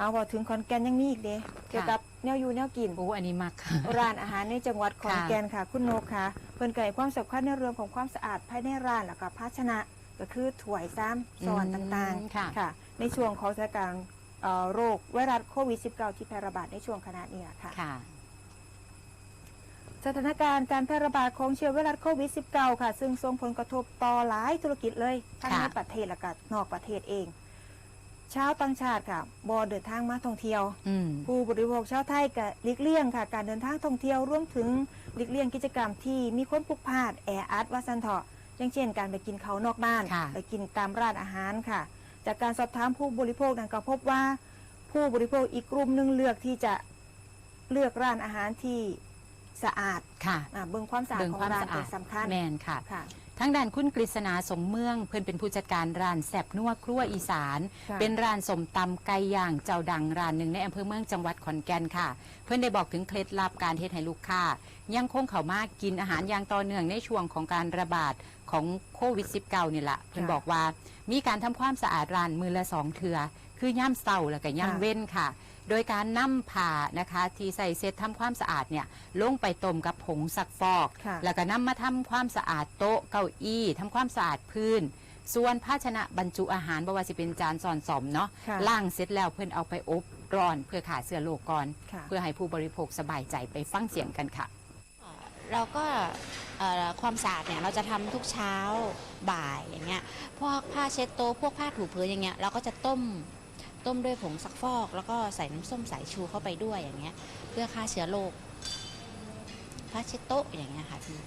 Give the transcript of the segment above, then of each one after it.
เอาพอถึงขอนแก่นยังมีอีกเด้เกี่ยวกับแนวอยู่แนวกิน โอ้อันนี้มักค่ะ ร้านอาหารในจังหวัดขอนแก่นค่ะ คุณนกค่ะเพิ่นก็ให้ความสำคัญในเรื่องของความสะอาดภายในร้านแล้วก็ภาชนะก็คือถ้วยซ้ำซ้อนอืมต่างค่ะๆค่ะ ในช่วงของสถานการณ์เอ่อโรคไวรัสโควิด -19 ที่แพร่ระบาดในช่วงขณะนี้ค่ะค่ะ สถานการณ์การแพร่ระบาดของเชื้อไวรัสโควิด -19 ค่ะ ซึ่งส่งผลกระทบต่อหลายธุรกิจเลย ทั้งค่ะในประเทศและก็นอกประเทศเอง ชาวต่างชาติค่ะบอเดินทางมาท่องเที่ยว อืม ผู้บริโภคชาวไทยก็หลีกเลี่ยงค่ะ การเดินทางท่องเที่ยวรวมถึงหลีกเลี่ยงกิจกรรมที่มีคนพลุกพล่านแออัดว่าสันเถาะอย่างเช่น การไปกินเขาวนอกบ้าน ค่ะ ไปกินตามร้านอาหารค่ะ จากการสอบถามผู้บริโภคนั้นก็พบว่า ผู้บริโภคอีกกลุ่มหนึงเลือกที่จะเลือกร้านอาหารที่ สะอาดค่ะอ่าเบิ่งความสะอาดเบิ่งของความร้านสะอาเป็ดนสำคัญแมนค่ะ ค่ะทั้งด้านคุณกฤษณาสงเมือง เพื่อนเป็นผู้จัดการร้านแสบนัวครัวอีสาน ค่ะ เป็นร้านสมตำไก่ย่างเจ้าดังร้านหนึ่งในอำเภอเมืองจังหวัดขอนแก่นค่ะ เพื่อนได้บอกถึงเคล็ดลับการเทศให้ลูกค้ายังคงเข้ามากินอาหารอย่างต่อเนื่องในช่วงของการระบาดของโควิด -19 นี่แหละเพื่อนบอกว่ามีการทำความสะอาดร้านมือละสองเทือคือย่ามเศร้าแล้วก็ย่ามค่ะเว้นค่ะ โดยการนำผ่านะคะที่ใส่เซตทำความสะอาดเนี่ยลงไปต้มกับผงซักฟอก ค่ะ แล้วก็นำมาทำความสะอาดโต๊ะเก้าอี้ทำความสะอาดพื้น ส่วนภาชนะบรรจุอาหารบ่ว่าจะเป็นจานซอนสอมเนาะค่ะ ล่างเสร็จแล้วเพื่อนเอาไปอบร้อนเพื่อขาเสื้อโลกก่อน ค่ะ เพื่อให้ผู้บริโภคสบายใจไปฟังเสียงกันค่ะ เราก็เอ่อความสะอาดเนี่ยเราจะทำทุกเช้าบ่ายอย่างเงี้ยพวกผ้าเช็ดโต๊ะพวกผ้าถูพื้นอย่างเงี้ยเราก็จะต้ม ต้มด้วยผงซักฟอก แล้วก็ใส่น้ำส้มสายชูเข้าไปด้วยอย่างเงี้ย เพื่อฆ่าเชื้อโรคผ้าเช็ดโต๊ะอย่างเงี้ยค่ะพี่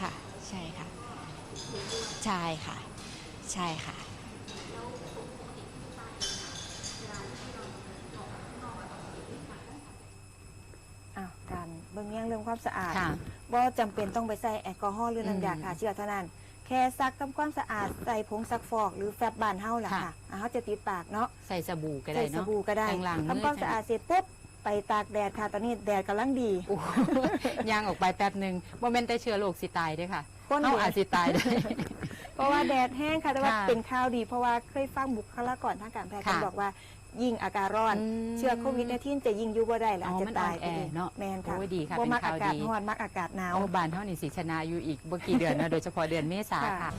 ค่ะ ใช่ค่ะ ใช่ค่ะ ใช่ค่ะอ้าวการเบิ่งแย่งเรื่องความสะอาดค่ะบ่จำเป็นต้องไปใส่แอลกอฮอล์หรือน้ำยาอืมฆ่าเชื้อเท่านั้น แค่ซักทำความสะอาดใส่ผงซักฟอกหรือแฟบบานเฮาล่ะค่ะค่ะ อ่าเฮาจะติดปากเนาะใส่สบู่ก็ได้ใส่สเนาะบู่ก็ได้แปรงล้างมือทำความสะอาดเสร็จปุ๊บไปตากแดดค่ะตอนนี้แดดกำลังดีโอ้โหย่างออกไปแป๊บหนึ่งโมเมนต์แต่เชื้อโรคสิตายเด้วยค่ะก้นเขาแดอาจดสิตายได้ เพราะว่าแดดแห้งค่ะแต่ว่าค่ะเป็นข้าวดี เพราะว่าเคยฟังบุคลากรทางการแพทย์ค่ะเขาบอกว่ายิ่งอากาศร้อน อืมเชื้อโควิดเนี่ยที่จะยิ่งอยู่บ่ได้แล้วอ๋อจะมันตายอ่อนแอเนอะแมนค่ะโอ้ยดีค่ะบ่เป็นมักข่าวอากาศดี ร้อนมักอากาศหนาว เอาบานเท่านี้สิชนะอยู่อีกเมื่อกี่เดือนนะโดยเฉพาะเดือนเมษาค่ะ ค่ะ